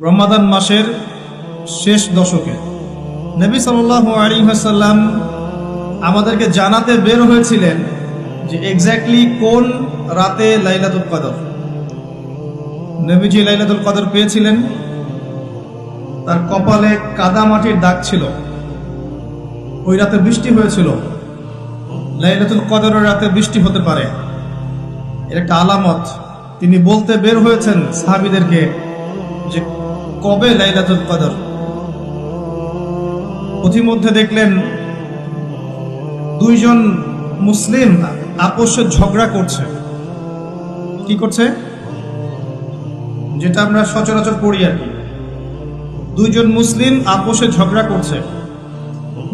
রমাদান মাসের শেষ দশকে। নবী সাল্লাহ আলী হাসাল্লাম আমাদেরকে জানাতে বের হয়েছিলেন যে এক্স্যাক্টলি কোন রাতে লাইলাতুল কদর। নবীজি লাইলাতুল কদর পেয়েছিলেন। তার কপালে কাদা মাটির দাগ ছিল। ওই রাতে বৃষ্টি হয়েছিল। লাইলাতুল কদরের রাতে বৃষ্টি হতে পারে। এর একটা আলামত। তিনি বলতে বের হয়েছেন সাহাবিদেরকে কবে লাইলাতুল কদর? পথিমধ্যে দেখলেন দুইজন মুসলিম আপসে ঝগড়া করছে। কি করছে? যেটা আমরা সচরাচর পড়ি আর কি। দুইজন মুসলিম আপোষে ঝগড়া করছে।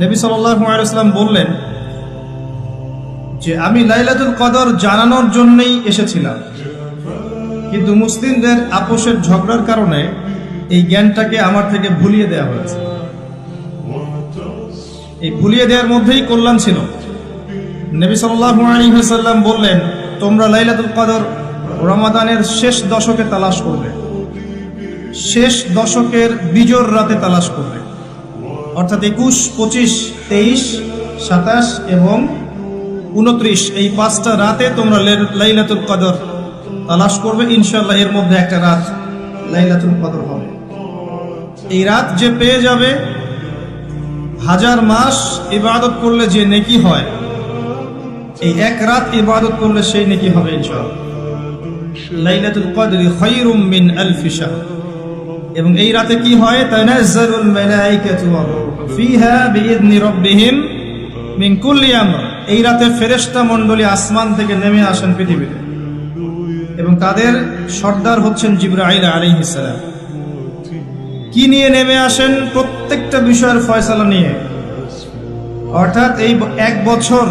নবী সাল্লাম বললেন যে, আমি লাইলাতুল কদর জানানোর জন্যই এসেছিলাম। কিন্তু মুসলিমদের আপোষের ঝগড়ার কারণে এই জ্ঞানটাকে আমার থেকে ভুলিয়ে দেওয়া হয়েছে। এই ভুলিয়ে দেওয়ার মধ্যেই কল্যাণ ছিল। নবী সাল্লাম বললেন, তোমরা লাইলাতুল কদর রমাদানের শেষ দশকে তালাশ করবে। শেষ দশকের বিজোর রাতে তালাশ করবে। অর্থাৎ একুশ, পঁচিশ, তেইশ, সাতাশ এবং উনত্রিশ, এই পাঁচটা রাতে তোমরা লাইলাতুল কদর তালাশ করবে। ইনশাল্লাহ এর মধ্যে একটা রাত লাইলাতুল কদর হবে। এই রাত যে পেয়ে যাবে, হাজার মাস ইবাদত করলে যে নেকি হয়, এই এক রাত ইবাদত করলে সেই নেকি হবে মিন এবং এই রাতে কি হয়? এই রাতে ফেরেশতা মণ্ডলী আসমান থেকে নেমে আসেন পৃথিবীতে। এবং তাদের সর্দার হচ্ছেন জিবরাইল আলাইহিস সালাম। কি নিয়ে নেমে আসেন? প্রত্যেকটা বিষয়ের ফয়সালা নিয়ে। অর্থাৎ এই এক বছর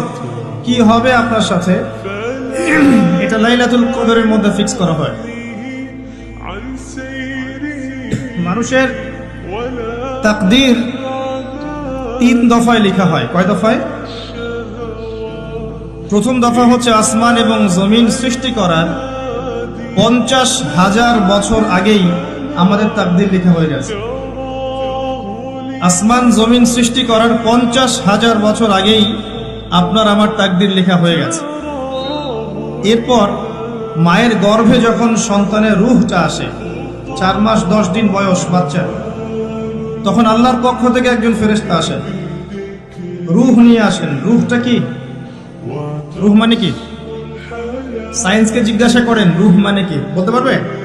কি হবে আপনার সাথে? এটা লাইলাতুল কদরের মধ্যে ফিক্স করা হয়। মানুষের তাকদির তিন দফায় লেখা হয়। কয় দফায়? প্রথম দফা হচ্ছে আসমান এবং জমিন সৃষ্টি করার পঞ্চাশ হাজার বছর আগেই আমাদের তাকদির লেখা হয়ে গেছে। আসমান জমিন সৃষ্টি করার পঞ্চাশ হাজার বছর আগেই আপনার আমার তাকদির লেখা হয়ে গেছে। এরপর মায়ের গর্ভে যখন সন্তানের রুহটা আসে, চার মাস দশ দিন বয়স বাচ্চা, তখন আল্লাহর পক্ষ থেকে একজন ফেরেশতা আসেন। রুহ নিয়ে আসেন। রুহটা কি? রুহ মানে কি? সায়েন্সকে জিজ্ঞাসা করেন, রুহ মানে কি? বলতে পারবে?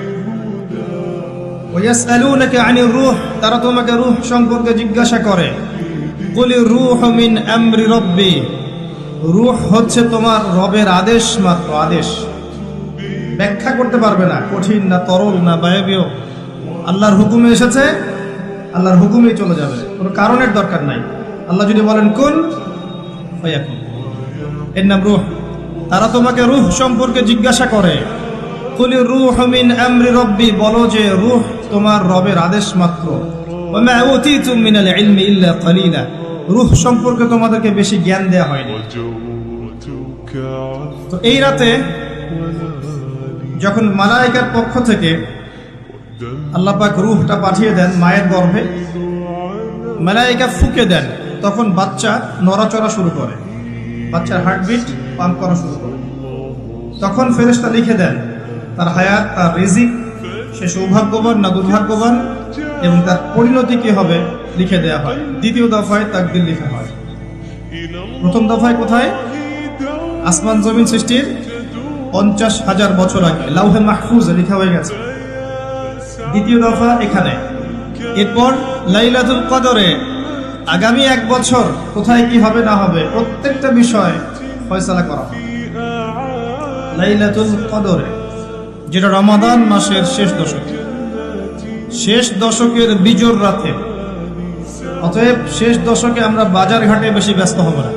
তারা তোমাকে রূহ সম্পর্কে জিজ্ঞাসা করে। রূহ হচ্ছে তোমার রবের আদেশ মাত্র আদেশ। ব্যাখ্যা করতে পারবে না, কঠিন না তরল না বায়বীয় আল্লাহর হুকুমে এসেছে, আল্লাহর হুকুমেই চলে যাবে। কোনো কারণের দরকার নাই। আল্লাহ যদি বলেন, কোন। এর নাম রুহ। তারা তোমাকে রুহ সম্পর্কে জিজ্ঞাসা করে। কুলি রুহ মিন আমরি রব্বি, বলো যে রুহ তোমার রবের আদেশ মাত্র। মিনাল ইলমি ইল্লা কলিলা। রুহ সম্পর্কে তোমাদেরকে বেশি জ্ঞান দেয়া হয়নি। তো এই রাতে যখন মালায়িকার পক্ষ থেকে আল্লাপাক রুহটা পাঠিয়ে দেন মায়ের গর্ভে মালায়িকা ফুকে দেন, তখন বাচ্চা নড়াচড়া শুরু করে। বাচ্চার হার্টবিট পাম্প করা শুরু করে। তখন ফেরেশতা লিখে দেন তার হায়াত, তার রিজিক, সে সৌভাগ্যবান না দুর্ভাগ্যবান এবং তার পরিণতি কি হবে লিখে দেয়া হয়। দ্বিতীয় দফায় তাকদির লিখা হয়। প্রথম দফায় কোথায়? আসমান জমিন সৃষ্টির পঞ্চাশ হাজার বছর আগে। লাউহে মাহফুজ লিখা হয়ে গেছে। দ্বিতীয় দফা এখানে। এরপর লাইলাতুল কদরে। আগামী এক বছর কোথায় কি হবে না হবে প্রত্যেকটা বিষয় ফয়সলা করা লাইলাতুল কদরে। যেটা রমাদান মাসের শেষ দশকে। শেষ দশকের বিজোর রাতে। অতএব শেষ দশকে আমরা বাজার ঘাটে বেশি ব্যস্ত হব না।